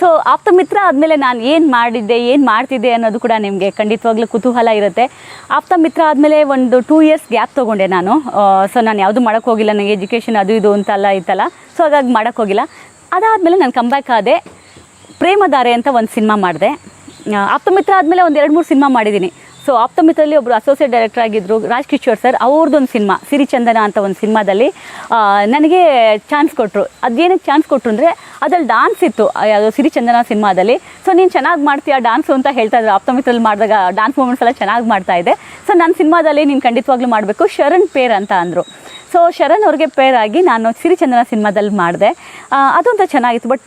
So ಆಪ್ತ ಮಿತ್ರ ಆದಮೇಲೆ ನಾನು ಏನು ಮಾಡಿದ್ದೆ, ಏನು ಮಾಡ್ತಿದ್ದೆ ಅನ್ನೋದು ಕೂಡ ನಿಮಗೆ ಖಂಡಿತವಾಗ್ಲೂ ಕುತೂಹಲ ಇರುತ್ತೆ. ಆಪ್ತ ಮಿತ್ರ ಆದಮೇಲೆ ಒಂದು ಟೂ ಇಯರ್ಸ್ ಗ್ಯಾಪ್ ತೊಗೊಂಡೆ ನಾನು. ಸೊ ನಾನು ಯಾವುದು ಮಾಡೋಕ್ಕೆ ಹೋಗಿಲ್ಲ ನನಗೆ ಎಜುಕೇಷನ್ ಅದು ಇದು ಅಂತೆಲ್ಲ ಇತ್ತಲ್ಲ. ಸೊ ಹಾಗಾಗಿ ಮಾಡೋಕ್ಕೆ ಹೋಗಿಲ್ಲ. ಅದಾದಮೇಲೆ ನಾನು ಕಂಬ್ಯಾಕ್ ಆದೆ. ಪ್ರೇಮಧಾರೆ ಅಂತ ಒಂದು ಸಿನಿಮಾ ಮಾಡಿದೆ. ಆಪ್ತ ಮಿತ್ರ ಆದಮೇಲೆ ಒಂದು ಎರಡು ಮೂರು ಸಿನಿಮಾ ಮಾಡಿದ್ದೀನಿ ಸೊ ಆಪ್ತಮಿತ್ರದಲ್ಲಿ ಒಬ್ಬರು ಅಸೋಸಿಯೇಟ್ ಡೈರೆಕ್ಟರ್ ಆಗಿದ್ದರು ರಾಜ್ ಕಿಶೋರ್ ಸರ್ ಅವ್ರದ್ದೊಂದು ಸಿನಿಮಾ ಸಿರಿಚಂದನ ಅಂತ ಒಂದು ಸಿನಿಮಾದಲ್ಲಿ ನನಗೆ ಚಾನ್ಸ್ ಕೊಟ್ಟರು ಅದೇನಕ್ಕೆ ಚಾನ್ಸ್ ಕೊಟ್ಟರು ಅಂದರೆ, ಅದ್ರಲ್ಲಿ ಡಾನ್ಸ್ ಇತ್ತು. ಯಾವುದೋ ಸಿರಿ ಸಿರಿಚಂದನ ಸಿನಿಮಾದಲ್ಲಿ ಸೊ ನೀನು ಚೆನ್ನಾಗಿ ಮಾಡ್ತೀಯಾ ಡಾನ್ಸು ಅಂತ ಹೇಳ್ತಾ ಇದ್ರು. ಆಪ್ತಮಿತ್ರದಲ್ಲಿ ಮಾಡಿದಾಗ ಡಾನ್ಸ್ ಮೂಮೆಂಟ್ಸ್ ಎಲ್ಲ ಚೆನ್ನಾಗಿ ಮಾಡ್ತಾ ಇದೆ. ಸೊ ನನ್ನ ಸಿನಿಮಾದಲ್ಲಿ ನೀನು ಖಂಡಿತವಾಗ್ಲೂ ಮಾಡಬೇಕು. ಶರಣ್ ಪೇರ್ ಅಂತ ಅಂದರು. ಸೊ ಶರಣ್ ಅವ್ರಿಗೆ ಪೇರ್ ಆಗಿ ನಾನು ಸಿರಿಚಂದ್ರನ ಸಿನಿಮಾದಲ್ಲಿ ಮಾಡಿದೆ. ಅದೊಂದು ಚೆನ್ನಾಗಿತ್ತು ಬಟ್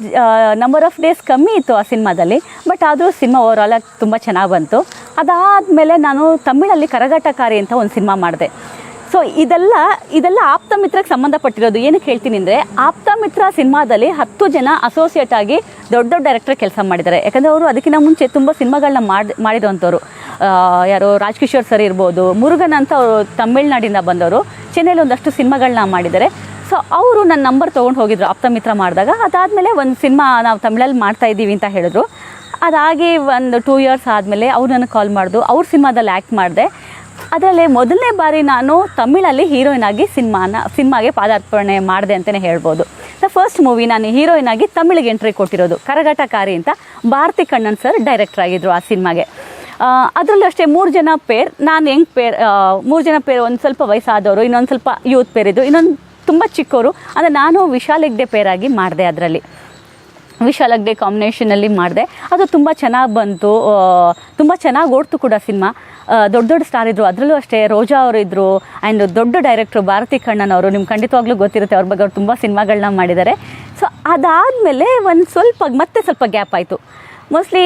ನಂಬರ್ ಆಫ್ ಡೇಸ್ ಕಮ್ಮಿ ಇತ್ತು ಆ ಸಿನಿಮಾದಲ್ಲಿ ಬಟ್ ಆದರೂ ಸಿನಿಮಾ ಆಲ್ ಆಗಿ ತುಂಬ ಚೆನ್ನಾಗಿ ಬಂತು. ಅದಾದಮೇಲೆ ನಾನು ತಮಿಳಲ್ಲಿ ಕರಗಾಟಕಾರಿ ಅಂತ ಒಂದು ಸಿನಿಮಾ ಮಾಡಿದೆ. ಸೊ ಇದೆಲ್ಲ ಇದೆಲ್ಲ ಆಪ್ತ ಮಿತ್ರಕ್ಕೆ ಸಂಬಂಧಪಟ್ಟಿರೋದು ಏನಕ್ಕೆ ಹೇಳ್ತೀನಿ ಅಂದರೆ ಆಪ್ತ ಮಿತ್ರ ಸಿನಿಮಾದಲ್ಲಿ ಹತ್ತು ಜನ ಅಸೋಸಿಯೇಟ್ ಆಗಿ ದೊಡ್ಡ ದೊಡ್ಡ ಡೈರೆಕ್ಟರ್ ಕೆಲಸ ಮಾಡಿದ್ದಾರೆ. ಯಾಕಂದರೆ ಅವರು ಅದಕ್ಕಿಂತ ಮುಂಚೆ ತುಂಬ ಸಿನಿಮಾಗಳನ್ನ ಮಾಡಿ ಮಾಡಿರೋಂಥವ್ರು ಆ, ಯಾರು ರಾಜ್ಕಿಶೋರ್ ಸರ್ ಇರ್ಬೋದು ಮುರುಗನ್ ಅಂತ ಅವರು ತಮಿಳ್ನಾಡಿಂದ ಬಂದವರು, ಚೆನ್ನೈಲಿ ಒಂದಷ್ಟು ಸಿನಿಮಾಗಳನ್ನ ಮಾಡಿದ್ದಾರೆ. ಸೊ ಅವರು ನನ್ನ ನಂಬರ್ ತೊಗೊಂಡು ಹೋಗಿದ್ರು ಆಪ್ತ ಮಿತ್ರ ಮಾಡಿದಾಗ. ಅದಾದಮೇಲೆ ಒಂದು ಸಿನಿಮಾ ನಾವು ತಮಿಳಲ್ಲಿ ಮಾಡ್ತಾ ಇದ್ದೀವಿ ಅಂತ ಹೇಳಿದ್ರು. ಅದಾಗಿ ಒಂದು ಟೂ ಇಯರ್ಸ್ ಆದಮೇಲೆ ಅವ್ರು ನನಗೆ ಕಾಲ್ ಮಾಡಿದ್ರು ಅವ್ರ ಸಿನಿಮಾದಲ್ಲಿ ಆ್ಯಕ್ಟ್ ಮಾಡಿದೆ. ಅದರಲ್ಲಿ ಮೊದಲನೇ ಬಾರಿ ನಾನು ತಮಿಳಲ್ಲಿ ಹೀರೋಯಿನ್ ಆಗಿ ಸಿನಿಮಾನ, ಸಿನಿಮಾಗೆ ಪಾದಾರ್ಪಣೆ ಮಾಡಿದೆ ಅಂತಲೇ ಹೇಳ್ಬೋದು. ದ ಫಸ್ಟ್ ಮೂವಿ ನಾನು ಹೀರೋಯಿನ್ ಆಗಿ ತಮಿಳಿಗೆ ಎಂಟ್ರಿ ಕೊಟ್ಟಿರೋದು, ಕರಗಟಕಾರಿ ಅಂತ ಭಾರತಿ ಕಣ್ಣನ್ ಸರ್ ಡೈರೆಕ್ಟರ್ ಆಗಿದ್ದರು ಆ ಸಿನಿಮಾಗೆ. ಅದರಲ್ಲೂ ಅಷ್ಟೇ ಮೂರು ಜನ ಪೇರ್ ನಾನು ಹೆಂಗೆ ಪೇರ್ ಮೂರು ಜನ ಪೇರ್ ಒಂದು ಸ್ವಲ್ಪ ವಯಸ್ಸಾದವರು, ಇನ್ನೊಂದು ಸ್ವಲ್ಪ ಯೂತ್ ಪೇರ್ ಇದ್ದು, ಇನ್ನೊಂದು ತುಂಬ ಚಿಕ್ಕವರು ಅಂದರೆ ನಾನು ವಿಶಾಲ್ ಹೆಗ್ಡೆ ಪೇರಾಗಿ ಮಾಡಿದೆ ಅದರಲ್ಲಿ. ವಿಶಾಲ್ ಹೆಗ್ಡೆ ಕಾಂಬಿನೇಷನಲ್ಲಿ ಮಾಡಿದೆ. ಅದು ತುಂಬ ಚೆನ್ನಾಗಿ ಬಂತು ತುಂಬ ಚೆನ್ನಾಗಿ ಓಡ್ತು ಕೂಡ ಸಿನಿಮಾ. ದೊಡ್ಡ ದೊಡ್ಡ ಸ್ಟಾರ್ ಇದ್ದರು ಅದರಲ್ಲೂ ಅಷ್ಟೇ ರೋಜಾ ಅವರು ಇದ್ದರು ಆ್ಯಂಡ್ ದೊಡ್ಡ ಡೈರೆಕ್ಟ್ರು ಭಾರತಿ ಕಣ್ಣನ್ ಅವರು, ನಿಮ್ಗೆ ಖಂಡಿತವಾಗ್ಲೂ ಗೊತ್ತಿರುತ್ತೆ, ಅವ್ರ ಬಗ್ಗೆ ಅವ್ರು ತುಂಬ ಸಿನಿಮಾಗಳನ್ನ ಮಾಡಿದ್ದಾರೆ. ಸೊ ಅದಾದಮೇಲೆ ಒಂದು ಸ್ವಲ್ಪ, ಮತ್ತೆ ಸ್ವಲ್ಪ ಗ್ಯಾಪ್ ಆಯಿತು. ಮೋಸ್ಟ್ಲಿ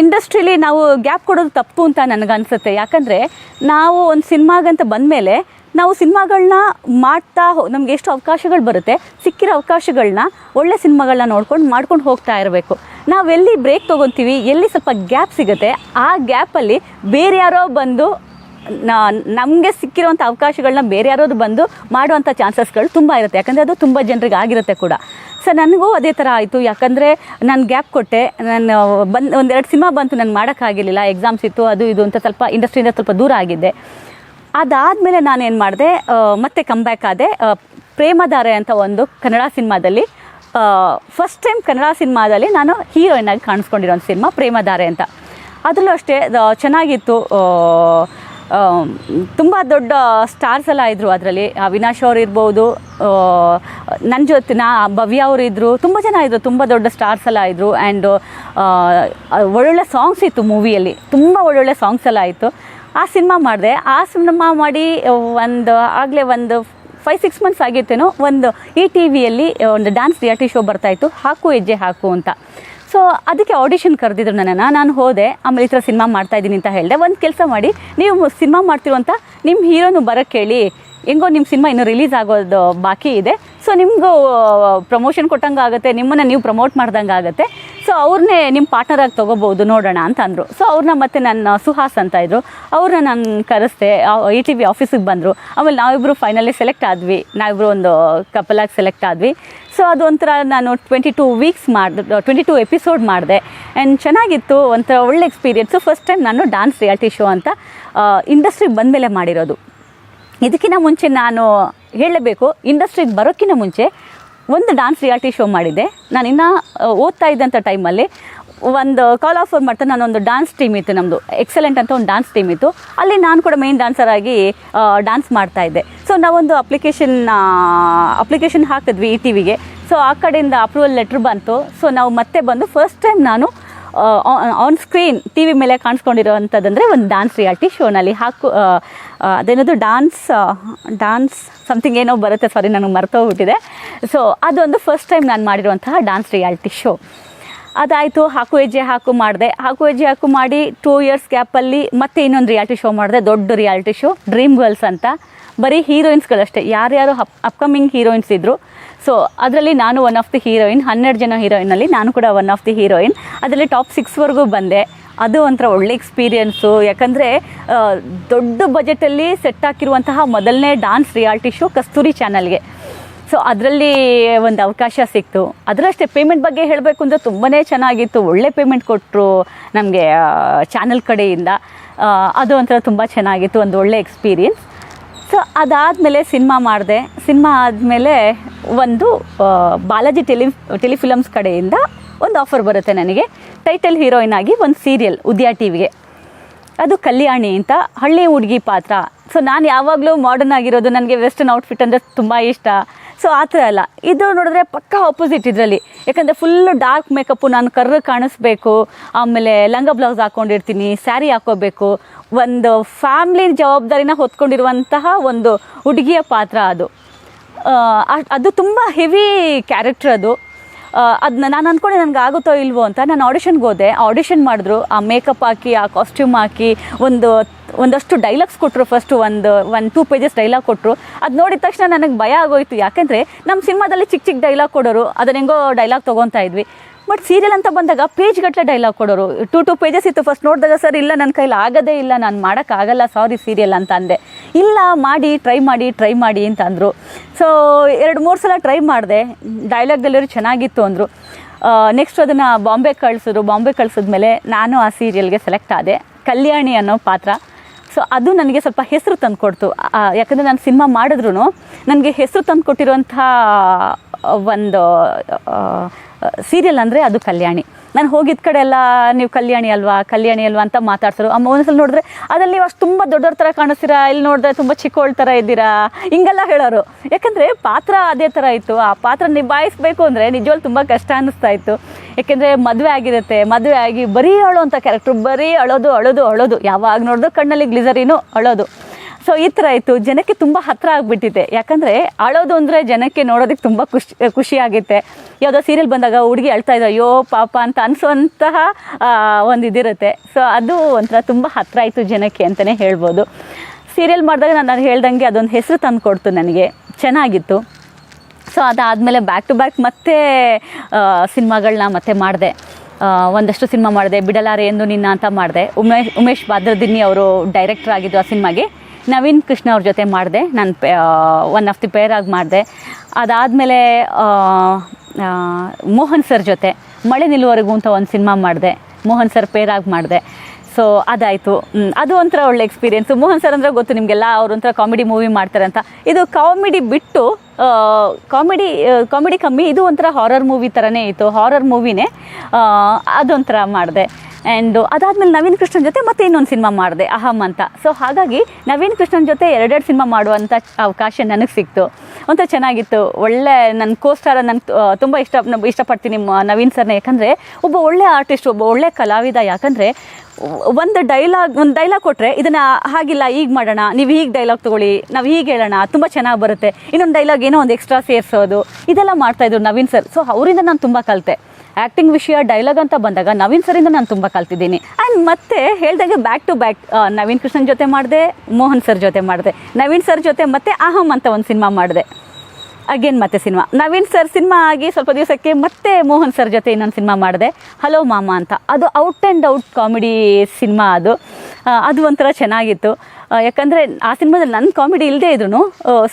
ಇಂಡಸ್ಟ್ರೀಲಿ ನಾವು ಗ್ಯಾಪ್ ಕೊಡೋದು ತಪ್ಪು ಅಂತ ನನಗನ್ಸುತ್ತೆ. ಯಾಕಂದರೆ, ನಾವು ಒಂದು ಸಿನಿಮಾಗಂತ ಬಂದಮೇಲೆ ನಾವು ಸಿನಿಮಾಗಳನ್ನ ಮಾಡ್ತಾ ನಮ್ಗೆ ಎಷ್ಟು ಅವಕಾಶಗಳು ಬರುತ್ತೆ, ಸಿಕ್ಕಿರೋ ಅವಕಾಶಗಳನ್ನ ಒಳ್ಳೆ ಸಿನಿಮಾಗಳನ್ನ ನೋಡ್ಕೊಂಡು ಮಾಡ್ಕೊಂಡು ಹೋಗ್ತಾ ಇರಬೇಕು. ನಾವೆಲ್ಲಿ ಬ್ರೇಕ್ ತೊಗೊತೀವಿ, ಎಲ್ಲಿ ಸ್ವಲ್ಪ ಗ್ಯಾಪ್ ಸಿಗುತ್ತೆ, ಆ ಗ್ಯಾಪಲ್ಲಿ ಬೇರೆ ಯಾರೋ ಬಂದು ನಮಗೆ ಸಿಕ್ಕಿರೋಂಥ ಅವಕಾಶಗಳನ್ನ ಬೇರೆ ಯಾರೋದು ಬಂದು ಮಾಡುವಂಥ ಚಾನ್ಸಸ್ಗಳು ತುಂಬ ಇರುತ್ತೆ. ಯಾಕಂದರೆ ಅದು ತುಂಬ ಜನರಿಗೆ ಆಗಿರುತ್ತೆ ಕೂಡ. ಸೊ ನನಗೂ ಅದೇ ಥರ ಆಯಿತು. ಯಾಕಂದರೆ ನಾನು ಗ್ಯಾಪ್ ಕೊಟ್ಟೆ. ನಾನು ಬಂದು ಒಂದೆರಡು ಸಿನಿಮಾ ಬಂತು, ನಾನು ಮಾಡೋಕ್ಕಾಗಿರಲಿಲ್ಲ ಎಕ್ಸಾಮ್ಸ್ ಇತ್ತು, ಅದು ಇದು ಅಂತ ಸ್ವಲ್ಪ ಇಂಡಸ್ಟ್ರಿಯಿಂದ ಸ್ವಲ್ಪ ದೂರ ಆಗಿದ್ದೆ. ಅದಾದಮೇಲೆ ನಾನೇನು ಮಾಡಿದೆ ಮತ್ತೆ ಕಮ್ಬ್ಯಾಕ್ ಆದೆ. ಪ್ರೇಮದಾರೆ ಅಂತ ಒಂದು ಕನ್ನಡ ಸಿನಿಮಾದಲ್ಲಿ ಫಸ್ಟ್ ಟೈಮ್ ಕನ್ನಡ ಸಿನಿಮಾದಲ್ಲಿ ನಾನು ಹೀರೋಯಿನ್ ಆಗಿ ಕಾಣಿಸ್ಕೊಂಡಿರೋ ಒಂದು ಸಿನಿಮಾ ಪ್ರೇಮಧಾರೆ ಅಂತ. ಅದರಲ್ಲೂ ಅಷ್ಟೇ ಚೆನ್ನಾಗಿತ್ತು ತುಂಬ ದೊಡ್ಡ ಸ್ಟಾರ್ಸ್ ಎಲ್ಲ ಇದ್ದರು ಅದರಲ್ಲಿ. ಅವಿನಾಶ್ ಅವ್ರು ಇರ್ಬೋದು ನನ್ನ ಜೊತೆ ನಾ, ಭವ್ಯ ಅವರು ಇದ್ದರು ತುಂಬ ಜನ ಇದ್ದರು ತುಂಬ ದೊಡ್ಡ ಸ್ಟಾರ್ಸ್ ಎಲ್ಲ ಇದ್ದರು ಆ್ಯಂಡ್ ಒಳ್ಳೊಳ್ಳೆ ಸಾಂಗ್ಸ್ ಇತ್ತು ಮೂವಿಯಲ್ಲಿ ತುಂಬ ಒಳ್ಳೊಳ್ಳೆ ಸಾಂಗ್ಸ್ ಎಲ್ಲ ಇತ್ತು ಆ ಸಿನಿಮಾ ಮಾಡಿದೆ. ಆ ಸಿನಿಮಾ ಮಾಡಿ ಒಂದು, ಆಗಲೇ ಒಂದು ಫೈವ್ ಸಿಕ್ಸ್ ಮಂತ್ಸ್ ಆಗಿತ್ತೇನೋ, ಒಂದು ಈ ಟಿ ವಿಯಲ್ಲಿ ಒಂದು ಡ್ಯಾನ್ಸ್ ರಿಯಾಲಿಟಿ ಶೋ ಬರ್ತಾಯಿತ್ತು ಹಾಕು ಹೆಜ್ಜೆ ಹಾಕು ಅಂತ. ಸೊ ಅದಕ್ಕೆ ಆಡಿಷನ್ ಕರೆದಿದ್ರು ನನ್ನನ್ನು. ನಾನು ಹೋದೆ, ಆಮೇಲೆ ಈ ಥರ ಸಿನಿಮಾ ಮಾಡ್ತಾ ಇದ್ದೀನಿ ಅಂತ ಹೇಳಿದೆ. ಒಂದು ಕೆಲಸ ಮಾಡಿ, ನೀವು ಸಿನಿಮಾ ಮಾಡ್ತಿರುವಂಥ ನಿಮ್ಮ ಹೀರೋನು ಬರೋಕ್ಕೆ ಹೇಳಿ ಹೆಂಗೋ ನಿಮ್ಮ ಸಿನಿಮಾ ಇನ್ನೂ ರಿಲೀಸ್ ಆಗೋದು ಬಾಕಿ ಇದೆ. ಸೊ ನಿಮಗೂ ಪ್ರಮೋಷನ್ ಕೊಟ್ಟಂಗೆ ಆಗುತ್ತೆ ನಿಮ್ಮನ್ನು ನೀವು ಪ್ರಮೋಟ್ ಮಾಡ್ದಂಗೆ ಆಗುತ್ತೆ ಸೊ ಅವ್ರನ್ನೇ ನಿಮ್ಮ ಪಾರ್ಟ್ನರಾಗಿ ತೊಗೋಬೋದು ನೋಡೋಣ ಅಂತ ಅಂದರು. ಸೊ ಅವ್ರನ್ನ ಮತ್ತೆ ನನ್ನ ಸುಹಾಸ್ ಅಂತ ಇದ್ದರು ಅವ್ರನ್ನ ನಾನು ಕರೆಸ್ದೆ ಇ ಟಿ ವಿ ಆಫೀಸಿಗೆ ಬಂದರು. ಆಮೇಲೆ ನಾವಿಬ್ಬರು ಫೈನಲಿ ಸೆಲೆಕ್ಟ್ ಆದ್ವಿ. ನಾವಿಬ್ಬರು ಒಂದು ಕಪಲಾಗಿ ಸೆಲೆಕ್ಟ್ ಆದ್ವಿ. ಸೊ ಅದೊಂಥರ ನಾನು ಟ್ವೆಂಟಿ ಟೂ ವೀಕ್ಸ್ ಮಾಡಿದೆ ಟ್ವೆಂಟಿ ಟೂ ಎಪಿಸೋಡ್ ಮಾಡಿದೆ. ಆ್ಯಂಡ್ ಚೆನ್ನಾಗಿತ್ತು, ಒಂಥರ ಒಳ್ಳೆ ಎಕ್ಸ್ಪೀರಿಯೆನ್ಸು ಫಸ್ಟ್ ಟೈಮ್ ನಾನು ಡ್ಯಾನ್ಸ್ ರಿಯಾಲಿಟಿ ಶೋ ಅಂತ ಇಂಡಸ್ಟ್ರಿಗೆ ಬಂದಮೇಲೆ ಮಾಡಿರೋದು. ಇದಕ್ಕಿಂತ ಮುಂಚೆ ನಾನು ಹೇಳಬೇಕು ಇಂಡಸ್ಟ್ರಿಗೆ ಬರೋಕ್ಕಿಂತ ಮುಂಚೆ ಒಂದು ಡಾನ್ಸ್ ರಿಯಾಲಿಟಿ ಶೋ ಮಾಡಿದ್ದೆ. ನಾನು ಇನ್ನೂ ಓದ್ತಾ ಇದ್ದಂಥ ಟೈಮಲ್ಲಿ ಒಂದು ಕಾಲ್ ಆಫರ್ ಮಾಡ್ತಾ ನಾನೊಂದು ಡಾನ್ಸ್ ಟೀಮ್ ಇತ್ತು ನಮ್ಮದು ಎಕ್ಸಲೆಂಟ್ ಅಂತ ಒಂದು ಡಾನ್ಸ್ ಟೀಮ್ ಇತ್ತು. ಅಲ್ಲಿ ನಾನು ಕೂಡ ಮೇನ್ ಡಾನ್ಸರ್ ಆಗಿ ಡಾನ್ಸ್ ಮಾಡ್ತಾ ಇದ್ದೆ. ಸೊ ನಾವೊಂದು ಅಪ್ಲಿಕೇಶನ್ ಅಪ್ಲಿಕೇಶನ್ ಹಾಕಿದ್ವಿ ಈ ಟಿ ವಿಗೆ ಸೊ ಆ ಕಡೆಯಿಂದ ಅಪ್ರೂವಲ್ ಲೆಟ್ರ್ ಬಂತು. ಸೊ ನಾವು ಮತ್ತೆ ಬಂದು ಫಸ್ಟ್ ಟೈಮ್ ನಾನು ಆನ್ ಸ್ಕ್ರೀನ್ ಟಿ ವಿ ಮೇಲೆ ಕಾಣಿಸ್ಕೊಂಡಿರೋವಂಥದ್ದಂದರೆ ಒಂದು ಡಾನ್ಸ್ ರಿಯಾಲಿಟಿ ಶೋನಲ್ಲಿ ಹಾಕು ಅದೇನದು ಡಾನ್ಸ್ ಡಾನ್ಸ್ ಸಮಥಿಂಗ್ ಏನೋ ಬರುತ್ತೆ ಸಾರಿ ನನಗೆ ಮರ್ತೋಗ್ಬಿಟ್ಟಿದೆ ಸೊ ಅದೊಂದು ಫಸ್ಟ್ ಟೈಮ್ ನಾನು ಮಾಡಿರುವಂತಹ ಡಾನ್ಸ್ ರಿಯಾಲಿಟಿ ಶೋ ಅದಾಯಿತು, ಹಾಕು ಹೆಜ್ಜೆ, ಹಾಕು ಮಾಡಿದೆ. ಹಾಕು ಹೆಜ್ಜೆ, ಹಾಕು ಮಾಡಿ ಟೂ ಇಯರ್ಸ್ ಗ್ಯಾಪಲ್ಲಿ ಮತ್ತೆ ಇನ್ನೊಂದು ರಿಯಾಲಿಟಿ ಶೋ ಮಾಡಿದೆ, ದೊಡ್ಡ ರಿಯಾಲಿಟಿ ಶೋ ಡ್ರೀಮ್ ಗರ್ಲ್ಸ್ ಅಂತ. ಬರೀ ಹೀರೋಯಿನ್ಸ್ಗಳಷ್ಟೇ ಯಾರ್ಯಾರು ಅಪ್ ಅಪ್ಕಮಿಂಗ್ ಹೀರೋಯಿನ್ಸ್ ಇದ್ದರು ಸೊ ಅದರಲ್ಲಿ ನಾನು ಒನ್ ಆಫ್ ದಿ ಹೀರೋಯಿನ್ ಹನ್ನೆರಡು ಜನ ಹೀರೋಯಿನಲ್ಲಿ ನಾನು ಕೂಡ ಒನ್ ಆಫ್ ದಿ ಹೀರೋಯಿನ್ ಅದರಲ್ಲಿ ಟಾಪ್ ಸಿಕ್ಸ್ವರೆಗೂ ಬಂದೆ. ಅದು ಒಂಥರ ಒಳ್ಳೆ ಎಕ್ಸ್ಪೀರಿಯೆನ್ಸು ಯಾಕಂದರೆ ದೊಡ್ಡ ಬಜೆಟಲ್ಲಿ ಸೆಟ್ ಹಾಕಿರುವಂತಹ ಮೊದಲನೇ ಡಾನ್ಸ್ ರಿಯಾಲಿಟಿ ಶೋ ಕಸ್ತೂರಿ ಚಾನಲ್ಗೆ ಸೊ ಅದರಲ್ಲಿ ಒಂದು ಅವಕಾಶ ಸಿಕ್ತು. ಅದರಷ್ಟೇ ಪೇಮೆಂಟ್ ಬಗ್ಗೆ ಹೇಳಬೇಕು ಅಂದರೆ ತುಂಬಾ ಚೆನ್ನಾಗಿತ್ತು. ಒಳ್ಳೆ ಪೇಮೆಂಟ್ ಕೊಟ್ಟರು ನಮಗೆ ಚಾನಲ್ ಕಡೆಯಿಂದ. ಅದು ಒಂಥರ ತುಂಬ ಚೆನ್ನಾಗಿತ್ತು. ಒಂದು ಒಳ್ಳೆ ಎಕ್ಸ್ಪೀರಿಯನ್ಸ್ ಸೊ ಅದಾದಮೇಲೆ ಸಿನಿಮಾ ಮಾಡಿದೆ. ಸಿನಿಮಾ ಆದಮೇಲೆ ಒಂದು ಬಾಲಾಜಿ ಟೆಲಿ, ಟೆಲಿಫಿಲಮ್ಸ್ ಕಡೆಯಿಂದ ಒಂದು ಆಫರ್ ಬರುತ್ತೆ ನನಗೆ. ಟೈಟಲ್ ಹೀರೋಯಿನ್ ಆಗಿ ಒಂದು ಸೀರಿಯಲ್ ಉದ್ಯಾ ಟಿ ವಿಗೆ ಅದು ಕಲ್ಯಾಣಿ ಅಂತ, ಹಳ್ಳಿ ಹುಡುಗಿ ಪಾತ್ರ. ಸೊ ನಾನು ಯಾವಾಗಲೂ ಮಾಡರ್ನ್ ಆಗಿರೋದು ನನಗೆ ವೆಸ್ಟರ್ನ್ ಔಟ್ಫಿಟ್ ಅಂದರೆ ತುಂಬ ಇಷ್ಟ. ಸೊ ಆ ಥರ ಅಲ್ಲ. ಇದು ನೋಡಿದ್ರೆ ಪಕ್ಕ ಆಪೋಸಿಟ್ ಇದರಲ್ಲಿ. ಯಾಕಂದರೆ ಫುಲ್ಲು ಡಾರ್ಕ್ ಮೇಕಪ್ಪು ನಾನು ಕರ್ರ ಕಾಣಿಸ್ಬೇಕು, ಆಮೇಲೆ ಲಂಗ ಬ್ಲೌಸ್ ಹಾಕ್ಕೊಂಡಿರ್ತೀನಿ ಸ್ಯಾರಿ ಹಾಕೋಬೇಕು. ಒಂದು ಫ್ಯಾಮ್ಲಿ ಜವಾಬ್ದಾರಿನ ಹೊತ್ಕೊಂಡಿರುವಂತಹ ಒಂದು ಹುಡುಗಿಯ ಪಾತ್ರ ಅದು. ಅದು ತುಂಬ ಹೆವಿ ಕ್ಯಾರೆಕ್ಟರ್ ಅದು. ಅದನ್ನ ನಾನು ಅಂದ್ಕೊಂಡೆ ನನಗೆ ಆಗುತ್ತೋ ಇಲ್ವೋ ಅಂತ ನಾನು ಆಡಿಷನ್ಗೆ ಹೋದೆ. ಆಡಿಷನ್ ಮಾಡಿದ್ರು. ಆ ಮೇಕಪ್ ಹಾಕಿ, ಆ ಕಾಸ್ಟ್ಯೂಮ್ ಹಾಕಿ, ಒಂದು, ಒಂದಷ್ಟು ಡೈಲಾಗ್ಸ್ ಕೊಟ್ಟರು ಫಸ್ಟು ಒಂದು ಒಂದು ಟೂ ಪೇಜಸ್ ಡೈಲಾಗ್ ಕೊಟ್ಟರು ಅದು ನೋಡಿದ ತಕ್ಷಣ ನನಗೆ ಭಯ ಆಗೋಯ್ತು. ಯಾಕೆಂದರೆ ನಮ್ಮ ಸಿನಿಮಾದಲ್ಲಿ ಚಿಕ್ಕ ಚಿಕ್ಕ ಡೈಲಾಗ್ ಕೊಡೋರು ಅದನ್ನ ಹೆಂಗೋ ಡೈಲಾಗ್ ತೊಗೊತಾ ಇದ್ವಿ. ಬಟ್ ಸೀರಿಯಲ್ ಅಂತ ಬಂದಾಗ ಪೇಜ್ ಗಟ್ಟಲೆ ಡೈಲಾಗ್ ಕೊಡೋರು. ಟೂ ಟೂ ಪೇಜಸ್ ಇತ್ತು ಫಸ್ಟ್ ನೋಡಿದಾಗ ಸರ್ ಇಲ್ಲ ನನ್ನ ಕೈಲಿ ಆಗೋದೇ ಇಲ್ಲ, ನಾನು ಮಾಡೋಕ್ಕಾಗಲ್ಲ ಸಾರಿ ಸೀರಿಯಲ್ ಅಂತ ಅಂದೆ. ಇಲ್ಲ, ಮಾಡಿ ಟ್ರೈ ಮಾಡಿ ಟ್ರೈ ಮಾಡಿ ಅಂತ ಅಂದರು. ಸೊ ಎರಡು, ಮೂರು ಸಲ ಟ್ರೈ ಮಾಡಿದೆ. ಡೈಲಾಗ್ ಡೆಲಿವರಿ ಚೆನ್ನಾಗಿತ್ತು ಅಂದರು. ನೆಕ್ಸ್ಟ್ ಅದನ್ನು ಬಾಂಬೆ ಕಳಿಸಿದ್ರು. ಬಾಂಬೆ ಕಳಿಸಿದ್ಮೇಲೆ ನಾನು ಆ ಸೀರಿಯಲ್ಗೆ ಸೆಲೆಕ್ಟ್ ಆದೆ. ಕಲ್ಯಾಣಿ ಅನ್ನೋ ಪಾತ್ರ. ಸೊ ಅದು ನನಗೆ ಸ್ವಲ್ಪ ಹೆಸರು ತಂದುಕೊಡ್ತು. ಯಾಕಂದರೆ ನಾನು ಸಿನಿಮಾ ಮಾಡಿದ್ರು ನನಗೆ ಹೆಸರು ತಂದು ಕೊಟ್ಟಿರುವಂಥ ಒಂದು ಸೀರಿಯಲ್ ಅಂದರೆ ಅದು ಕಲ್ಯಾಣಿ. ನಾನು ಹೋಗಿದ್ದ ಕಡೆ ಎಲ್ಲ ನೀವು ಕಲ್ಯಾಣಿ ಅಲ್ವಾ ಕಲ್ಯಾಣಿ ಅಲ್ವಾ ಅಂತ ಮಾತಾಡ್ತಾರೆ ಅಮ್ಮ ಒಂದ್ಸಲ ನೋಡಿದ್ರೆ, ಅದರಲ್ಲಿ ನೀವು ಅಷ್ಟು ತುಂಬ ದೊಡ್ಡವ್ರ ಥರ ಕಾಣಿಸ್ತೀರಾ? ಇಲ್ಲಿ ನೋಡಿದ್ರೆ ತುಂಬ ಚಿಕ್ಕೋಳ್ ಥರ ಇದ್ದೀರಾ? ಹಿಂಗೆಲ್ಲ ಹೇಳೋರು. ಯಾಕಂದರೆ ಪಾತ್ರ ಅದೇ ಥರ ಇತ್ತು. ಆ ಪಾತ್ರ ನಿಭಾಯಿಸ್ಬೇಕು ಅಂದರೆ ನಿಜವಾಗ್ಲೂ ತುಂಬ ಕಷ್ಟ ಅನ್ನಿಸ್ತಾ ಇತ್ತು. ಯಾಕೆಂದರೆ ಮದುವೆ ಆಗಿರುತ್ತೆ, ಮದುವೆ ಆಗಿ ಬರೀ ಅಳೋ ಅಂತ ಕ್ಯಾರೆಕ್ಟ್ರು ಬರೀ ಅಳೋದು ಅಳೋದು ಅಳೋದು. ಯಾವಾಗ ನೋಡಿದ್ರು ಕಣ್ಣಲ್ಲಿ ಗ್ಲಿಸರಿನೂ ಅಳೋದು. ಸೊ ಈ ಥರ ಇತ್ತು. ಜನಕ್ಕೆ ತುಂಬ ಹತ್ತಿರ ಆಗಿಬಿಟ್ಟಿದೆ. ಯಾಕಂದರೆ ಅಳೋದು ಅಂದರೆ ಜನಕ್ಕೆ ನೋಡೋದಕ್ಕೆ ತುಂಬ ಖುಷಿ ಖುಷಿಯಾಗುತ್ತೆ ಯಾವುದೋ ಸೀರಿಯಲ್ ಬಂದಾಗ ಹುಡುಗಿ ಅಳ್ತಾ ಇದ್ದ ಅಯ್ಯೋ, ಪಾಪ, ಅಂತ ಅನಿಸೋಂತಹ ಒಂದು ಇದಿರುತ್ತೆ. ಸೊ ಅದು ಒಂಥರ ತುಂಬ ಹತ್ತಿರ ಆಯಿತು ಜನಕ್ಕೆ ಅಂತಲೇ ಹೇಳ್ಬೋದು. ಸೀರಿಯಲ್ ಮಾಡಿದಾಗ ನಾನು ನಾನು ಹೇಳ್ದಂಗೆ ಅದೊಂದು ಹೆಸರು ತಂದು ಕೊಡ್ತು ನನಗೆ. ಚೆನ್ನಾಗಿತ್ತು. ಸೊ ಅದಾದಮೇಲೆ ಬ್ಯಾಕ್ ಟು ಬ್ಯಾಕ್ ಮತ್ತೆ ಸಿನಿಮಾಗಳನ್ನ ಮತ್ತೆ ಮಾಡಿದೆ. ಒಂದಷ್ಟು ಸಿನಿಮಾ ಮಾಡಿದೆ. ಬಿಡಲಾರೆ ಎಂದು ನಿನ್ನ ಅಂತ ಮಾಡಿದೆ. ಉಮೇಶ್ ಉಮೇಶ್ ಭಾದ್ರದಿನ್ನಿ ಅವರು ಡೈರೆಕ್ಟರ್ ಆಗಿದ್ದು ಆ ಸಿನಿಮಾಗೆ. ನವೀನ್ ಕೃಷ್ಣ ಅವ್ರ ಜೊತೆ ಮಾಡಿದೆ. ನಾನು ಒನ್ ಆಫ್ ದಿ ಪೇರ್ ಆಗಿ ಮಾಡಿದೆ. ಅದಾದಮೇಲೆ ಮೋಹನ್ ಸರ್ ಜೊತೆ ಮಳೆ ನಿಲ್ಲುವರೆಗೂ ಅಂತ ಒಂದು ಸಿನಿಮಾ ಮಾಡಿದೆ. ಮೋಹನ್ ಸರ್ ಪೇರಾಗಿ ಮಾಡಿದೆ. ಸೊ ಅದಾಯಿತು. ಅದು ಒಂಥರ ಒಳ್ಳೆ ಎಕ್ಸ್ಪೀರಿಯೆನ್ಸು ಮೋಹನ್ ಸರ್ ಅಂದರೆ ಗೊತ್ತು ನಿಮಗೆಲ್ಲ, ಅವ್ರ ಒಂಥರ ಕಾಮಿಡಿ ಮೂವಿ ಮಾಡ್ತಾರೆ ಅಂತ. ಇದು ಕಾಮಿಡಿ ಬಿಟ್ಟು ಕಾಮಿಡಿ ಕಾಮಿಡಿ ಕಮ್ಮಿ, ಇದು ಒಂಥರ ಹಾರರ್ ಮೂವಿ ಥರನೇ ಇತ್ತು. ಹಾರರ್ ಮೂವಿನೇ ಅದೊಂಥರ ಮಾಡಿದೆ. ಆ್ಯಂಡ್ ಅದಾದಮೇಲೆ ನವೀನ್ ಕೃಷ್ಣನ್ ಜೊತೆ ಮತ್ತೆ ಇನ್ನೊಂದು ಸಿನಿಮಾ ಮಾಡಿದೆ ಅಹಮ್ ಅಂತ. ಸೊ ಹಾಗಾಗಿ ನವೀನ್ ಕೃಷ್ಣನ್ ಜೊತೆ ಎರಡೆರಡು ಸಿನಿಮಾ ಮಾಡುವಂಥ ಅವಕಾಶ ನನಗೆ ಸಿಕ್ತು. ಒಂಥರ ಚೆನ್ನಾಗಿತ್ತು. ಒಳ್ಳೆ ನನ್ನ ಕೋಸ್ಟಾರ ನಂಗೆ ತುಂಬ ಇಷ್ಟ ಇಷ್ಟಪಡ್ತೀನಿ ನವೀನ್ ಸರ್ನ. ಯಾಕಂದರೆ ಒಬ್ಬ ಒಳ್ಳೆ ಆರ್ಟಿಸ್ಟ್ ಒಬ್ಬ ಒಳ್ಳೆ ಕಲಾವಿದ. ಯಾಕಂದರೆ ಒಂದು ಡೈಲಾಗ್ ಒಂದು ಡೈಲಾಗ್ ಕೊಟ್ಟರೆ ಇದನ್ನು, ಹಾಗಿಲ್ಲ ಈಗ ಮಾಡೋಣ. ನೀವು ಹೀಗೆ ಡೈಲಾಗ್ ತೊಗೊಳ್ಳಿ. ನಾವು ಹೀಗೆ ಹೇಳೋಣ. ತುಂಬ ಚೆನ್ನಾಗಿ ಬರುತ್ತೆ. ಇನ್ನೊಂದು ಡೈಲಾಗ್ ಏನೋ ಒಂದು ಎಕ್ಸ್ಟ್ರಾ ಸೇರಿಸೋದು. ಇದೆಲ್ಲ ಮಾಡ್ತಾಯಿದ್ರು ನವೀನ್ ಸರ್. ಸೊ ಅವರಿಂದ ನಾನು ತುಂಬ ಕಲಿತೆ. ಆ್ಯಕ್ಟಿಂಗ್ ವಿಷಯ ಡೈಲಾಗ್ ಅಂತ ಬಂದಾಗ ನವೀನ್ ಸರಿಂದ ನಾನು ತುಂಬ ಕಲ್ತಿದ್ದೀನಿ. ಆ್ಯಂಡ್ ಮತ್ತೆ ಹೇಳ್ದಾಗೆ back to back Naveen Krishnan ಜೊತೆ ಮಾಡಿದೆ, ಮೋಹನ್ ಸರ್ ಜೊತೆ ಮಾಡಿದೆ. ನವೀನ್ ಸರ್ ಜೊತೆ ಮತ್ತೆ ಅಹಂ ಅಂತ ಒಂದು ಸಿನಿಮಾ ಮಾಡಿದೆ. ಅಗೇನ್ ಮತ್ತೆ ಸಿನಿಮಾ ನವೀನ್ ಸರ್ ಸಿನಿಮಾ ಆಗಿ ಸ್ವಲ್ಪ ದಿವಸಕ್ಕೆ ಮತ್ತೆ ಮೋಹನ್ ಸರ್ ಜೊತೆ ಇನ್ನೊಂದು ಸಿನಿಮಾ ಮಾಡಿದೆ. ಹಲೋ ಮಾಮ ಅಂತ. ಅದು out and out comedy cinema ಅದು. ಅದು ಒಂಥರ ಚೆನ್ನಾಗಿತ್ತು. ಯಾಕಂದರೆ ಆ ಸಿನಿಮಾದಲ್ಲಿ ನನ್ನ ಕಾಮಿಡಿ ಇಲ್ಲದೇ ಇದ್ರು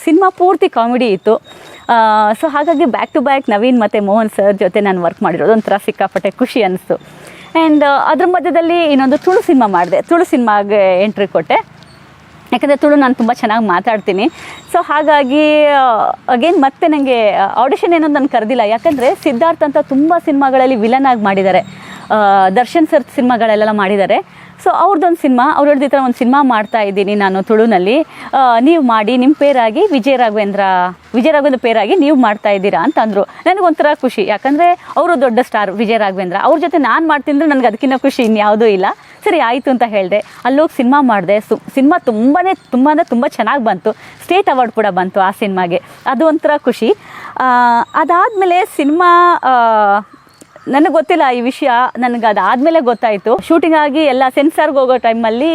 ಸಿನಿಮಾ ಪೂರ್ತಿ ಕಾಮಿಡಿ ಇತ್ತು. ಸೊ ಹಾಗಾಗಿ ಬ್ಯಾಕ್ ಟು ಬ್ಯಾಕ್ ನವೀನ್ ಮತ್ತು ಮೋಹನ್ ಸರ್ ಜೊತೆ ನಾನು ವರ್ಕ್ ಮಾಡಿರೋದು ಒಂಥರ ಸಿಕ್ಕಾಪಟ್ಟೆ ಖುಷಿ ಅನಿಸ್ತು. ಆ್ಯಂಡ್ ಅದ್ರ ಮಧ್ಯದಲ್ಲಿ ಇನ್ನೊಂದು ತುಳು ಸಿನಿಮಾ ಮಾಡಿದೆ. ತುಳು ಸಿನಿಮಾಗೆ ಎಂಟ್ರಿ ಕೊಟ್ಟೆ. ಯಾಕಂದರೆ ತುಳು ನಾನು ತುಂಬ ಚೆನ್ನಾಗಿ ಮಾತಾಡ್ತೀನಿ. ಸೊ ಹಾಗಾಗಿ ಅಗೇನ್ ಮತ್ತೆ ನನಗೆ ಆಡಿಷನ್ ಏನೋ ನಾನು ಕರೆದಿಲ್ಲ. ಯಾಕಂದರೆ ಸಿದ್ಧಾರ್ಥ್ ಅಂತ ತುಂಬ ಸಿನಿಮಾಗಳಲ್ಲಿ ವಿಲನ್ ಆಗಿ ಮಾಡಿದ್ದಾರೆ. ದರ್ಶನ್ ಸರ್ ಸಿನಿಮಾಗಳೆಲ್ಲ ಮಾಡಿದ್ದಾರೆ. ಸೊ ಅವ್ರದ್ದೊಂದು ಸಿನಿಮಾ, ಅವ್ರು ಹೇಳಿದ ಥರ ಒಂದು ಸಿನಿಮಾ ಮಾಡ್ತಾ ಇದ್ದೀನಿ ನಾನು ತುಳುನಲ್ಲಿ. ನೀವು ಮಾಡಿ ನಿಮ್ಮ ಪೇರಾಗಿ ವಿಜಯ ರಾಘವೇಂದ್ರ ವಿಜಯ ರಾಘವೇಂದ್ರ ಪೇರಾಗಿ ನೀವು ಮಾಡ್ತಾ ಇದ್ದೀರಾ ಅಂತ ಅಂದರು. ನನಗೊಂಥರ ಖುಷಿ. ಯಾಕಂದರೆ ಅವರು ದೊಡ್ಡ ಸ್ಟಾರ್ ವಿಜಯ ರಾಘವೇಂದ್ರ. ಅವ್ರ ಜೊತೆ ನಾನು ಮಾಡ್ತಿದ್ರೆ ನನಗೆ ಅದಕ್ಕಿಂತ ಖುಷಿ ಇನ್ಯಾವುದೂ ಇಲ್ಲ. ಸರಿ ಆಯಿತು ಅಂತ ಹೇಳಿದೆ. ಅಲ್ಲೋಗಿ ಸಿನಿಮಾ ಮಾಡಿದೆ. ಸು, ಸಿನಿಮಾ ತುಂಬಾ ತುಂಬ ಅಂದರೆ ತುಂಬ ಚೆನ್ನಾಗಿ ಬಂತು. ಸ್ಟೇಟ್ ಅವಾರ್ಡ್ ಕೂಡ ಬಂತು ಆ ಸಿನಿಮಾಗೆ. ಅದು ಒಂಥರ ಖುಷಿ. ಅದಾದಮೇಲೆ ಸಿನಿಮಾ ನನಗೆ ಗೊತ್ತಿಲ್ಲ ಈ ವಿಷಯ, ನನಗೆ ಅದಾದಮೇಲೆ ಗೊತ್ತಾಯಿತು. ಶೂಟಿಂಗ್ ಆಗಿ ಎಲ್ಲ ಸೆನ್ಸಾರ್ಗೆ ಹೋಗೋ ಟೈಮಲ್ಲಿ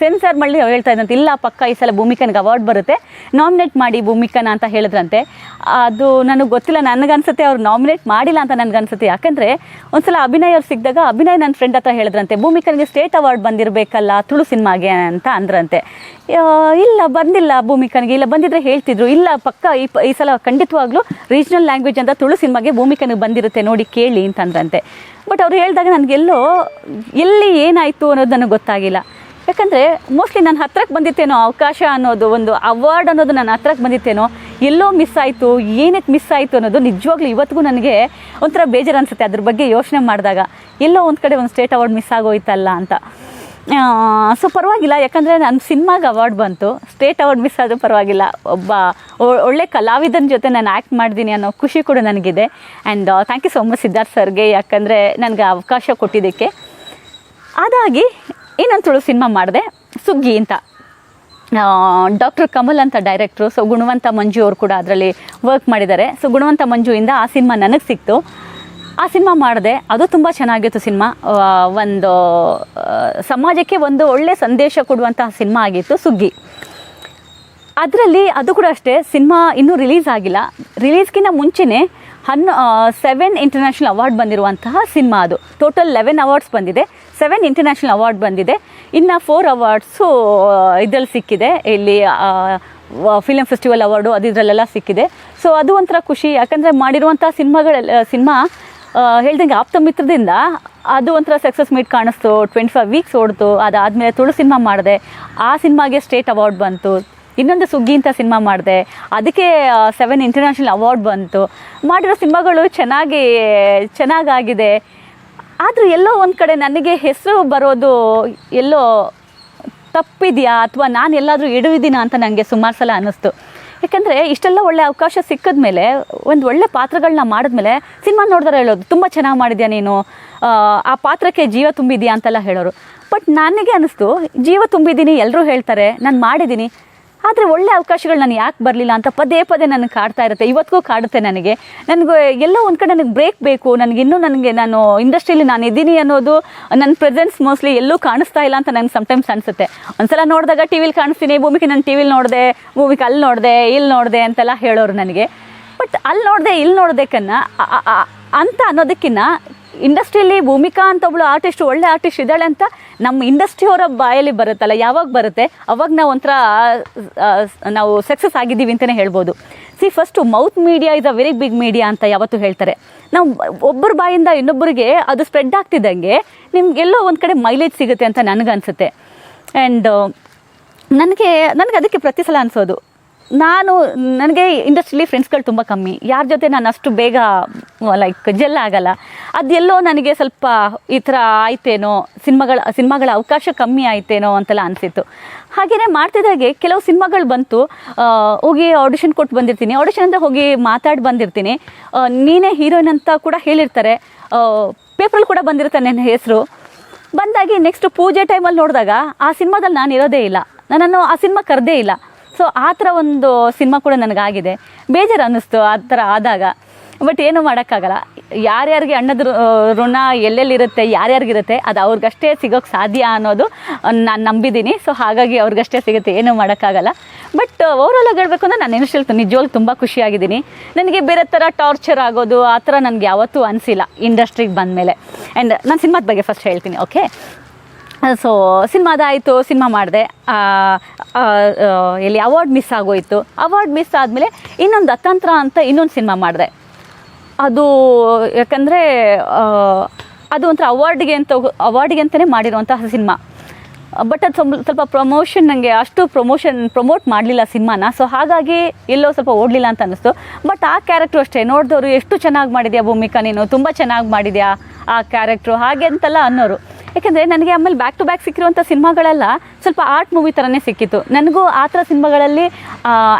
ಸೆನ್ಸಾರ್ ಮಳ್ಳಿ ಹೇಳ್ತಾ ಇದ್ದಂತೆ ಇಲ್ಲ ಪಕ್ಕ ಈ ಸಲ ಭೂಮಿಕನಿಗೆ ಅವಾರ್ಡ್ ಬರುತ್ತೆ ನಾಮಿನೇಟ್ ಮಾಡಿ ಭೂಮಿಕನ ಅಂತ ಹೇಳಿದ್ರಂತೆ. ಅದು ನನಗೆ ಗೊತ್ತಿಲ್ಲ, ನನಗನ್ಸುತ್ತೆ ಅವ್ರು ನಾಮಿನೇಟ್ ಮಾಡಿಲ್ಲ ಅಂತ ನನಗನ್ಸುತ್ತೆ. ಯಾಕಂದರೆ ಒಂದು ಸಲ ಅಭಿನಯ ಅವ್ರು ಸಿಕ್ಕಿದಾಗ ಅಭಿನಯ್ ನನ್ನ ಫ್ರೆಂಡ್ ಹತ್ರ ಹೇಳಿದ್ರಂತೆ, ಭೂಮಿಕನಿಗೆ ಸ್ಟೇಟ್ ಅವಾರ್ಡ್ ಬಂದಿರಬೇಕಲ್ಲ, ತುಳು ಸಿನಿಮಾಗೆ ಅಂತ ಅಂದ್ರಂತೆ. ಇಲ್ಲ, ಬಂದಿಲ್ಲ ಭೂಮಿಕನಿಗೆ ಇಲ್ಲ, ಬಂದಿದ್ರೆ ಹೇಳ್ತಿದ್ರು. ಇಲ್ಲ, ಪಕ್ಕ ಈ ಈ ಸಲ ಖಂಡಿತವಾಗ್ಲೂ ರೀಜನಲ್ ಲ್ಯಾಂಗ್ವೇಜ್ ಅಂತ ತುಳು ಸಿನಿಮಾಗೆ ಭೂಮಿಕನಿಗೆ ಬಂದಿರುತ್ತೆ ನೋಡಿ ಕೇಳಿ ಅಂತಂದ್ರಂತೆ. ಬಟ್ ಅವ್ರು ಹೇಳಿದಾಗ ನನಗೆಲ್ಲೋ ಎಲ್ಲಿ ಏನಾಯಿತು ಅನ್ನೋದು ನನಗೆ ಗೊತ್ತಾಗಿಲ್ಲ. ಯಾಕಂದರೆ ಮೋಸ್ಟ್ಲಿ ನನ್ನ ಹತ್ರಕ್ಕೆ ಬಂದಿತ್ತೇನೋ ಅವಕಾಶ ಅನ್ನೋದು ಒಂದು ಅವಾರ್ಡ್ ಅನ್ನೋದು ನನ್ನ ಹತ್ರಕ್ಕೆ ಬಂದಿತ್ತೇನೋ, ಎಲ್ಲೋ ಮಿಸ್ ಆಯಿತು ಏನಕ್ಕೆ ಮಿಸ್ ಆಯಿತು ಅನ್ನೋದು ನಿಜವಾಗ್ಲೂ ಇವತ್ತಿಗೂ ನನಗೆ ಒಂಥರ ಬೇಜಾರು ಅನಿಸುತ್ತೆ ಅದ್ರ ಬಗ್ಗೆ ಯೋಚನೆ ಮಾಡಿದಾಗ. ಎಲ್ಲೋ ಒಂದು ಕಡೆ ಒಂದು ಸ್ಟೇಟ್ ಅವಾರ್ಡ್ ಮಿಸ್ ಆಗೋಯ್ತಲ್ಲ ಅಂತ. ಸೊ ಪರವಾಗಿಲ್ಲ, ಯಾಕಂದರೆ ನನ್ನ ಸಿನಿಮಾಗೆ ಅವಾರ್ಡ್ ಬಂತು. ಸ್ಟೇಟ್ ಅವಾರ್ಡ್ ಮಿಸ್ ಆದರೂ ಪರವಾಗಿಲ್ಲ. ಒಬ್ಬ ಒಳ್ಳೆ ಕಲಾವಿದನ ಜೊತೆ ನಾನು ಆ್ಯಕ್ಟ್ ಮಾಡಿದ್ದೀನಿ ಅನ್ನೋ ಖುಷಿ ಕೂಡ ನನಗಿದೆ. And thank you so much Siddharth ಸರ್ಗೆ, ಯಾಕಂದರೆ ನನಗೆ ಅವಕಾಶ ಕೊಟ್ಟಿದ್ದಕ್ಕೆ. ಅದಾಗಿ, ಇನ್ನೊಂದು ತುಳು ಸಿನಿಮಾ ಮಾಡಿದೆ, ಸುಗ್ಗಿ ಅಂತ. ಡಾಕ್ಟರ್ ಕಮಲ್ ಅಂತ ಡೈರೆಕ್ಟ್ರು ಸೊ ಗುಣವಂತ ಮಂಜು ಅವರು ಕೂಡ ಅದರಲ್ಲಿ ವರ್ಕ್ ಮಾಡಿದ್ದಾರೆ. ಸೊ ಗುಣವಂತ ಮಂಜುವಿಂದ ಆ ಸಿನಿಮಾ ನನಗೆ ಸಿಕ್ತು. ಆ ಸಿನಿಮಾ ಮಾಡಿದೆ. ಅದು ತುಂಬ ಚೆನ್ನಾಗಿತ್ತು ಸಿನಿಮಾ. ಒಂದು ಸಮಾಜಕ್ಕೆ ಒಂದು ಒಳ್ಳೆ ಸಂದೇಶ ಕೊಡುವಂತಹ ಸಿನಿಮಾ ಆಗಿತ್ತು ಸುಗ್ಗಿ. ಅದರಲ್ಲಿ ಅದು ಕೂಡ ಅಷ್ಟೇ, ಸಿನಿಮಾ ಇನ್ನೂ ರಿಲೀಸ್ ಆಗಿಲ್ಲ. ರಿಲೀಸ್ಗಿಂತ ಮುಂಚೆನೇ ಹನ್ನು ಸೆವೆನ್ ಇಂಟರ್ನ್ಯಾಷನಲ್ ಅವಾರ್ಡ್ ಬಂದಿರುವಂತಹ ಸಿನಿಮಾ ಅದು. ಟೋಟಲ್ ಲೆವೆನ್ ಅವಾರ್ಡ್ಸ್ ಬಂದಿದೆ. ಸೆವೆನ್ ಇಂಟರ್ನ್ಯಾಷನಲ್ ಅವಾರ್ಡ್ ಬಂದಿದೆ. ಇನ್ನು ಫೋರ್ ಅವಾರ್ಡ್ಸು ಇದರಲ್ಲಿ ಸಿಕ್ಕಿದೆ. ಇಲ್ಲಿ ಫಿಲಮ್ ಫೆಸ್ಟಿವಲ್ ಅವಾರ್ಡು ಅದು ಇದರಲ್ಲೆಲ್ಲ ಸಿಕ್ಕಿದೆ. ಸೊ ಅದು ಒಂಥರ ಖುಷಿ. ಯಾಕಂದರೆ ಮಾಡಿರುವಂಥ ಸಿನಿಮಾಗಳೆಲ್ಲ ಸಿನಿಮಾ ಹೇಳ್ದಂಗೆ ಆಪ್ತ ಮಿತ್ರದಿಂದ ಅದು ಒಂಥರ ಸಕ್ಸಸ್ ಮೀಟ್ ಕಾಣಿಸ್ತು. ಟ್ವೆಂಟಿ ಫೈವ್ ವೀಕ್ಸ್ ಓಡ್ತು. ಅದಾದಮೇಲೆ ತುಳು ಸಿನಿಮಾ ಮಾಡಿದೆ. ಆ ಸಿನಿಮಾಗೆ ಸ್ಟೇಟ್ ಅವಾರ್ಡ್ ಬಂತು. ಇನ್ನೊಂದು ಸುಗ್ಗಿ ಅಂತ ಸಿನಿಮಾ ಮಾಡಿದೆ. ಅದಕ್ಕೆ ಸೆವೆನ್ ಇಂಟರ್ನ್ಯಾಷನಲ್ ಅವಾರ್ಡ್ ಬಂತು. ಮಾಡಿರೋ ಸಿನಿಮಾಗಳು ಚೆನ್ನಾಗಿ, ಚೆನ್ನಾಗಾಗಿದೆ. ಆದರೂ ಎಲ್ಲೋ ಒಂದು ಕಡೆ ನನಗೆ ಹೆಸರು ಬರೋದು ಎಲ್ಲೋ ತಪ್ಪಿದೆಯಾ? ಅಥವಾ ನಾನು ಎಲ್ಲಾದರೂ ಇಡುವಿದ್ದೀನಾ ಅಂತ ನನಗೆ ಸುಮಾರು ಸಲ ಅನ್ನಿಸ್ತು. ಯಾಕಂದರೆ ಇಷ್ಟೆಲ್ಲ ಒಳ್ಳೆ ಅವಕಾಶ ಸಿಕ್ಕಿದ ಮೇಲೆ ಒಂದು ಒಳ್ಳೆ ಪಾತ್ರಗಳನ್ನ ಮಾಡಿದ್ಮೇಲೆ ಸಿನಿಮಾ ನೋಡಿದ್ರೆ ಹೇಳೋದು ತುಂಬ ಚೆನ್ನಾಗಿ ಮಾಡಿದ್ಯಾ ನೀನು? ಆ, ಪಾತ್ರಕ್ಕೆ ಜೀವ ತುಂಬಿದ್ಯಾ? ಅಂತೆಲ್ಲ ಹೇಳೋರು. ಬಟ್ ನನಗೆ ಅನ್ನಿಸ್ತು ಜೀವ ತುಂಬಿದ್ದೀನಿ ಎಲ್ಲರೂ ಹೇಳ್ತಾರೆ ನಾನು ಮಾಡಿದ್ದೀನಿ. ಆದರೆ ಒಳ್ಳೆ ಅವಕಾಶಗಳು ನಾನು ಯಾಕೆ ಬರಲಿಲ್ಲ ಅಂತ ಪದೇ ಪದೇ ನನಗೆ ಕಾಡ್ತಾ ಇರುತ್ತೆ. ಇವತ್ತಿಗೂ ಕಾಡುತ್ತೆ ನನಗೆ. ನನಗೆ ಎಲ್ಲೋ ಒಂದು ಕಡೆ ನನಗೆ ಬ್ರೇಕ್ ಬೇಕು. ನನಗೆ ಇನ್ನೂ ನನಗೆ ನಾನು ಇಂಡಸ್ಟ್ರಿಯಲ್ಲಿ ನಾನು ಇದ್ದೀನಿ ಅನ್ನೋದು ನನ್ನ ಪ್ರೆಸೆನ್ಸ್ ಮೋಸ್ಟ್ಲಿ ಎಲ್ಲೂ ಕಾಣಿಸ್ತಾ ಇಲ್ಲ ಅಂತ ನನಗೆ ಸಮಟೈಮ್ಸ್ ಅನಿಸುತ್ತೆ. ಒಂದ್ಸಲ ನೋಡಿದಾಗ ಟಿ ವಿಲಿ ಕಾಣಿಸ್ತೀನಿ, ಭೂಮಿಗೆ ನಾನು ಟಿ ವಿಲಿ ನೋಡಿದೆ, ಭೂಮಿಗೆ ಅಲ್ಲಿ ನೋಡಿದೆ ಇಲ್ಲಿ ನೋಡಿದೆ ಅಂತೆಲ್ಲ ಹೇಳೋರು ನನಗೆ. ಬಟ್ ಅಲ್ಲಿ ನೋಡಿದೆ ಇಲ್ಲಿ ಆ- ಅಂತ ಅನ್ನೋದಕ್ಕಿಂತ ಇಂಡಸ್ಟ್ರಿಯಲ್ಲಿ ಭೂಮಿಕಾ ಅಂತ ಒಬ್ಳು ಆರ್ಟಿಸ್ಟ್ ಒಳ್ಳೆ ಆರ್ಟಿಸ್ಟ್ ಇದ್ದಾಳೆ ಅಂತ ನಮ್ಮ ಇಂಡಸ್ಟ್ರಿ ಅವರ ಬಾಯಲ್ಲಿ ಬರುತ್ತಲ್ಲ, ಯಾವಾಗ ಬರುತ್ತೆ? ಅವಾಗ ನಾವು ಒಂಥರ ನಾವು ಸಕ್ಸಸ್ ಆಗಿದ್ದೀವಿ ಅಂತಲೇ ಹೇಳ್ಬೋದು. See first mouth media is a very big media ಅಂತ ಯಾವತ್ತೂ ಹೇಳ್ತಾರೆ. ನಾವು ಒಬ್ಬರ ಬಾಯಿಂದ ಇನ್ನೊಬ್ಬರಿಗೆ ಅದು ಸ್ಪ್ರೆಡ್ ಆಗ್ತಿದ್ದಂಗೆ ನಿಮ್ಗೆಲ್ಲೋ ಒಂದು ಕಡೆ ಮೈಲೇಜ್ ಸಿಗುತ್ತೆ ಅಂತ ನನಗನ್ಸುತ್ತೆ. ಆ್ಯಂಡ್ ನನಗೆ ನನಗೆ ಅದಕ್ಕೆ ಪ್ರತಿ ಸಲ ಅನಿಸೋದು. ನಾನು, ನನಗೆ ಇಂಡಸ್ಟ್ರಿಲಿ ಫ್ರೆಂಡ್ಸ್ಗಳು ತುಂಬ ಕಮ್ಮಿ. ಯಾರ ಜೊತೆ ನಾನು ಅಷ್ಟು ಬೇಗ ಲೈಕ್ ಜೆಲ್ ಆಗಲ್ಲ. ಅದೆಲ್ಲೋ ನನಗೆ ಸ್ವಲ್ಪ ಈ ಥರ ಆಯ್ತೇನೋ, ಸಿನಿಮಾಗಳ ಸಿನಿಮಾಗಳ ಅವಕಾಶ ಕಮ್ಮಿ ಆಯ್ತೇನೋ ಅಂತೆಲ್ಲ ಅನಿಸಿತ್ತು. ಹಾಗೆಯೇ ಮಾಡ್ತಿದ್ದಾಗೆ ಕೆಲವು ಸಿನಿಮಾಗಳು ಬಂತು. ಹೋಗಿ ಆಡಿಷನ್ ಕೊಟ್ಟು ಬಂದಿರ್ತೀನಿ. ಆಡಿಷನ್ ಅಂದರೆ ಹೋಗಿ ಮಾತಾಡಿ ಬಂದಿರ್ತೀನಿ. ನೀನೇ ಹೀರೋಯಿನ್ ಅಂತ ಕೂಡ ಹೇಳಿರ್ತಾರೆ. ಪೇಪರಲ್ಲಿ ಕೂಡ ಬಂದಿರುತ್ತೆ ನನ್ನ ಹೆಸರು. ಬಂದಾಗಿ ನೆಕ್ಸ್ಟ್ ಪೂಜೆ ಟೈಮಲ್ಲಿ ನೋಡಿದಾಗ ಆ ಸಿನಿಮಾದಲ್ಲಿ ನಾನು ಇರೋದೇ ಇಲ್ಲ. ನನ್ನನ್ನು ಆ ಸಿನಿಮಾ ಕರೆದೇ ಇಲ್ಲ. ಸೊ ಆ ಥರ ಒಂದು ಸಿನಿಮಾ ಕೂಡ ನನಗಾಗಿದೆ. ಬೇಜಾರು ಅನ್ನಿಸ್ತು ಆ ಥರ ಆದಾಗ. ಬಟ್ ಏನು ಮಾಡೋಕ್ಕಾಗಲ್ಲ. ಯಾರ್ಯಾರಿಗೆ ಅಣ್ಣದ ಋಣ ಎಲ್ಲೆಲ್ಲಿರುತ್ತೆ, ಯಾರ್ಯಾರಿಗಿರುತ್ತೆ, ಅದು ಅವ್ರಿಗಷ್ಟೇ ಸಿಗೋಕ್ಕೆ ಸಾಧ್ಯ ಅನ್ನೋದು ನಾನು ನಂಬಿದ್ದೀನಿ. ಸೊ ಹಾಗಾಗಿ ಅವ್ರಿಗಷ್ಟೇ ಸಿಗುತ್ತೆ. ಏನೂ ಮಾಡೋಕ್ಕಾಗಲ್ಲ. ಬಟ್ ಓವರಾಲ್ ಆಗಿ ಹೇಳ್ಬೇಕು ಅಂದರೆ ನಾನು ಹೇಳ್ತೀನಿ, ನಿಜವಾಗ್ಲೂ ತುಂಬ ಖುಷಿಯಾಗಿದ್ದೀನಿ. ನನಗೆ ಬೇರೆ ಥರ ಟಾರ್ಚರ್ ಆಗೋದು, ಆ ಥರ ನನಗೆ ಯಾವತ್ತೂ ಅನಿಸಿಲ್ಲ ಇಂಡಸ್ಟ್ರಿಗೆ ಬಂದಮೇಲೆ. ಆ್ಯಂಡ್ ನಾನು ಸಿನಿಮಾದ ಬಗ್ಗೆ ಫಸ್ಟ್ ಹೇಳ್ತೀನಿ ಓಕೆ ಸೊ ಸಿನಿಮಾದಾಯಿತು, ಸಿನಿಮಾ ಮಾಡಿದೆ. ಎಲ್ಲಿ ಅವಾರ್ಡ್ ಮಿಸ್ ಆಗೋಯಿತು. ಅವಾರ್ಡ್ ಮಿಸ್ ಆದಮೇಲೆ ಇನ್ನೊಂದು ಅತಂತ್ರ ಅಂತ ಇನ್ನೊಂದು ಸಿನಿಮಾ ಮಾಡಿದೆ. ಅದು ಯಾಕಂದರೆ ಅದು ಒಂಥರ ಅವಾರ್ಡ್ಗೆ ಅಂತ ಅವಾರ್ಡ್ಗೆ ಅಂತಲೇ ಮಾಡಿರುವಂತಹ ಸಿನಿಮಾ. ಬಟ್ ಅದು ಸ್ವಲ್ಪ ಪ್ರಮೋಷನ್ ನನಗೆ ಅಷ್ಟು ಪ್ರಮೋಷನ್ ಪ್ರಮೋಟ್ ಮಾಡಲಿಲ್ಲ ಸಿನಿಮಾನ. ಸೊ ಹಾಗಾಗಿ ಎಲ್ಲೋ ಸ್ವಲ್ಪ ಓಡಲಿಲ್ಲ ಅಂತ ಅನ್ನಿಸ್ತು. ಬಟ್ ಆ ಕ್ಯಾರೆಕ್ಟ್ರು ಅಷ್ಟೇ. ನೋಡಿದವರು ಎಷ್ಟು ಚೆನ್ನಾಗಿ ಮಾಡಿದ್ಯಾ ಭೂಮಿಕಾ ನೀನು? ತುಂಬ ಚೆನ್ನಾಗಿ ಮಾಡಿದ್ಯಾ ಆ ಕ್ಯಾರೆಕ್ಟ್ರು ಹಾಗೆ ಅಂತೆಲ್ಲ ಅನ್ನೋರು. ಯಾಕೆಂದರೆ ನನಗೆ ಆಮೇಲೆ ಬ್ಯಾಕ್ ಟು ಬ್ಯಾಕ್ ಸಿಕ್ಕಿರುವಂಥ ಸಿನಿಮಾಗಳೆಲ್ಲ ಸ್ವಲ್ಪ ಆರ್ಟ್ ಮೂವಿ ಥರನೇ ಸಿಕ್ಕಿತ್ತು. ನನಗೂ ಆ ಥರ ಸಿನಿಮಾಗಳಲ್ಲಿ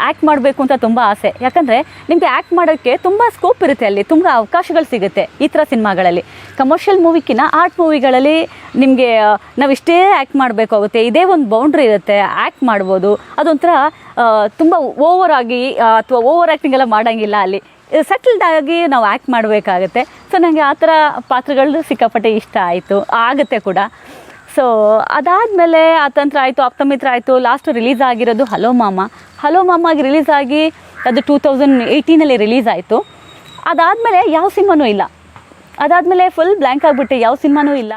ಆ್ಯಕ್ಟ್ ಮಾಡಬೇಕು ಅಂತ ತುಂಬ ಆಸೆ. ಯಾಕಂದರೆ ನಿಮಗೆ ಆ್ಯಕ್ಟ್ ಮಾಡೋಕ್ಕೆ ತುಂಬ ಸ್ಕೋಪ್ ಇರುತ್ತೆ ಅಲ್ಲಿ. ತುಂಬ ಅವಕಾಶಗಳು ಸಿಗುತ್ತೆ ಈ ಥರ ಸಿನಿಮಾಗಳಲ್ಲಿ. ಕಮರ್ಷಿಯಲ್ ಮೂವಿಕಿನ ಆರ್ಟ್ ಮೂವಿಗಳಲ್ಲಿ ನಿಮಗೆ ನಾವು ಇಷ್ಟೇ ಆ್ಯಕ್ಟ್ ಮಾಡಬೇಕಾಗುತ್ತೆ ಇದೇ ಒಂದು ಬೌಂಡ್ರಿ ಇರುತ್ತೆ. ಆ್ಯಕ್ಟ್ ಮಾಡ್ಬೋದು. ಅದೊಂಥರ ತುಂಬ ಓವರ್ ಆಗಿ ಅಥವಾ ಓವರ್ ಆ್ಯಕ್ಟಿಂಗ್ ಎಲ್ಲ ಮಾಡೋಂಗಿಲ್ಲ ಅಲ್ಲಿ. ಸೆಟಲ್ಡ್ ಆಗಿ ನಾವು ಆ್ಯಕ್ಟ್ ಮಾಡಬೇಕಾಗತ್ತೆ. ಸೊ ನನಗೆ ಆ ಥರ ಪಾತ್ರಗಳು ಸಿಕ್ಕಾಪಟ್ಟೆ ಇಷ್ಟ ಆಯಿತು. ಆಗುತ್ತೆ ಕೂಡ. ಸೊ ಅದಾದಮೇಲೆ ತಂತ್ರ ಆಯಿತು ಆಪ್ತಮಿತ್ರ ಆಯಿತು ಲಾಸ್ಟ್ ರಿಲೀಸ್ ಆಗಿರೋದು ಹಲೋ ಮಾಮ ಹಲೋ ಮಾಮಾಗಿ ರಿಲೀಸ್ ಆಗಿ ಅದು ಟೂ ತೌಸಂಡ್ ಏಯ್ಟೀನಲ್ಲಿ ರಿಲೀಸ್ ಆಯಿತು. ಅದಾದಮೇಲೆ ಯಾವ ಸಿನಿಮಾನೂ ಇಲ್ಲ. ಅದಾದಮೇಲೆ ಫುಲ್ ಬ್ಲ್ಯಾಂಕ್ ಆಗಿಬಿಟ್ಟೆ, ಯಾವ ಸಿನಿಮಾನೂ ಇಲ್ಲ.